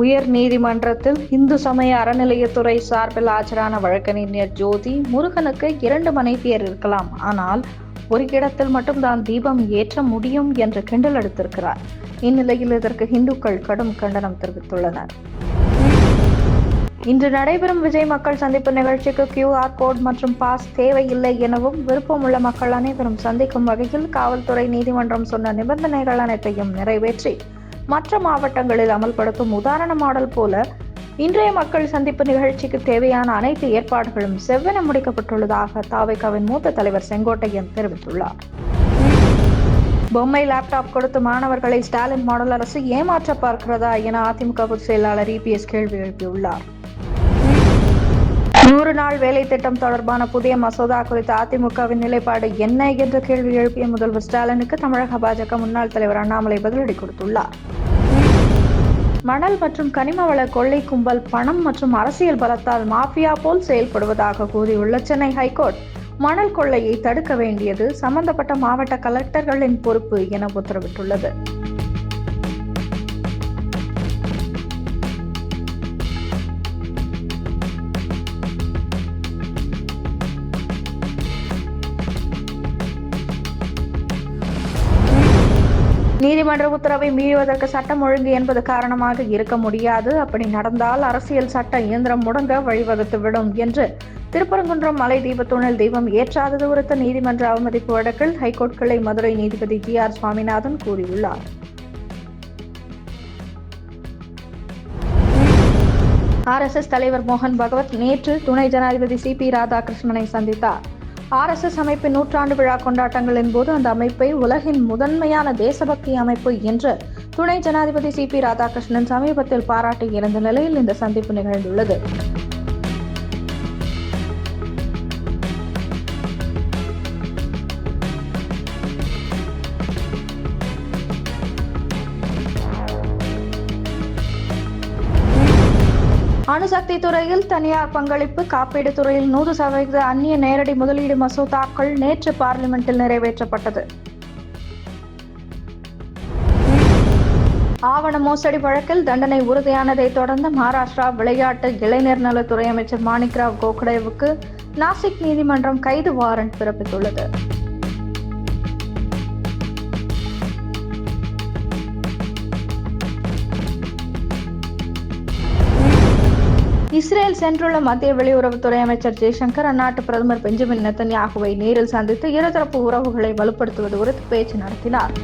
உயர் நீதிமன்றத்தில் இந்து சமய அறநிலையத்துறை சார்பில் ஆஜரான வழக்கறிஞர் ஜோதி முருகனுக்கு இரண்டு மனைவியர் இருக்கலாம். ஆனால் ஒரு இடத்தில் மட்டும்தான் தீபம் ஏற்ற முடியும் என்று கிண்டல் எடுத்திருக்கிறார் இந்நிலையில் இதற்கு இந்துக்கள் கடும் கண்டனம் தெரிவித்துள்ளனர். இன்று நடைபெறும் விஜய் மக்கள் சந்திப்பு நிகழ்ச்சிக்கு கியூஆர் கோட் மற்றும் பாஸ் தேவையில்லை எனவும் விருப்பமுள்ள மக்கள் அனைவரும் சந்திக்கும் வகையில் காவல்துறை நீதிமன்றம் சொன்ன நிபந்தனைகள் அனைத்தையும் நிறைவேற்றி மற்ற மாவட்டங்களில் அமல்படுத்தும் உதாரண மாடல் போல இன்றைய மக்கள் சந்திப்பு நிகழ்ச்சிக்கு தேவையான அனைத்து ஏற்பாடுகளும் செவ்வென முடிக்கப்பட்டுள்ளதாக தாவைக்காவின் மூத்த தலைவர் செங்கோட்டையன் தெரிவித்துள்ளார். பொம்மை லேப்டாப் கொடுத்து மாணவர்களை ஸ்டாலின் மாடல் அரசு ஏமாற்ற பார்க்கிறதா என அதிமுக பொதுச் செயலாளர் இபிஎஸ் கேள்வி எழுப்பியுள்ளார். நூறு நாள் வேலை திட்டம் தொடர்பான புதிய மசோதா குறித்த அதிமுகவின் நிலைப்பாடு என்ன என்ற கேள்வி எழுப்பிய முதல்வர் ஸ்டாலினுக்கு தமிழக பாஜக முன்னாள் தலைவர் அண்ணாமலை பதிலடி கொடுத்துள்ளார். மணல் மற்றும் கனிம வள கொள்ளை கும்பல் பணம் மற்றும் அரசியல் பலத்தால் மாஃபியா போல் செயல்படுவதாக கூறியுள்ள சென்னை ஹைகோர்ட் மணல் கொள்ளையை தடுக்க வேண்டியது சம்பந்தப்பட்ட மாவட்ட கலெக்டர்களின் பொறுப்பு என உத்தரவிட்டுள்ளது. நீதிமன்ற உத்தரவை மீறுவதற்கு சட்டம் ஒழுங்கு என்பது காரணமாக இருக்க முடியாது. அப்படி நடந்தால் அரசியல் சட்ட இயந்திரம் முடங்க வழிவகுத்துவிடும் என்று திருப்பரங்குன்றம் மலை தீபத்துணல் தெய்வம் ஏற்றாதது குறித்த நீதிமன்ற அவமதிப்பு வழக்கில் ஹைகோர்ட் கிளை மதுரை நீதிபதி ஜி ஆர் சுவாமிநாதன் கூறியுள்ளார். ஆர்எஸ்எஸ் தலைவர் மோகன் பகவத் நேற்று துணை ஜனாதிபதி சி பி ராதாகிருஷ்ணனை சந்தித்தார். ஆர்எஸ்எஸ் அமைப்பின் நூற்றாண்டு விழா கொண்டாட்டங்களின் போது அந்த அமைப்பை உலகின் முதன்மையான தேசபக்தி அமைப்பு என்று துணை ஜனாதிபதி சி பி ராதாகிருஷ்ணன் சமீபத்தில் பாராட்டியிருந்த நிலையில் இந்த சந்திப்பு நிகழ்ந்துள்ளது. அணுசக்தி துறையில் தனியார் பங்களிப்பு காப்பீடு துறையில் நூறு சதவீத அந்நிய நேரடி முதலீடு மசோதாக்கள் நேற்று பார்லிமெண்டில் நிறைவேற்றப்பட்டது. ஆவண மோசடி வழக்கில் தண்டனை உறுதியானதை தொடர்ந்து மகாராஷ்டிரா விளையாட்டு இளைஞர் நலத்துறை அமைச்சர் மாணிக்ராவ் கோகடேவுக்கு நாசிக் நீதிமன்றம் கைது வாரண்ட் பிறப்பித்துள்ளது. இஸ்ரேல் சென்றுள்ள மத்திய வெளியுறவுத்துறை அமைச்சர் ஜெய்சங்கர் அந்நாட்டு பிரதமர் பெஞ்சமின் நெத்தன்யாகுவை நேரில் சந்தித்து இருதரப்பு உறவுகளை வலுப்படுத்துவது குறித்து பேச்சு நடத்தினார்.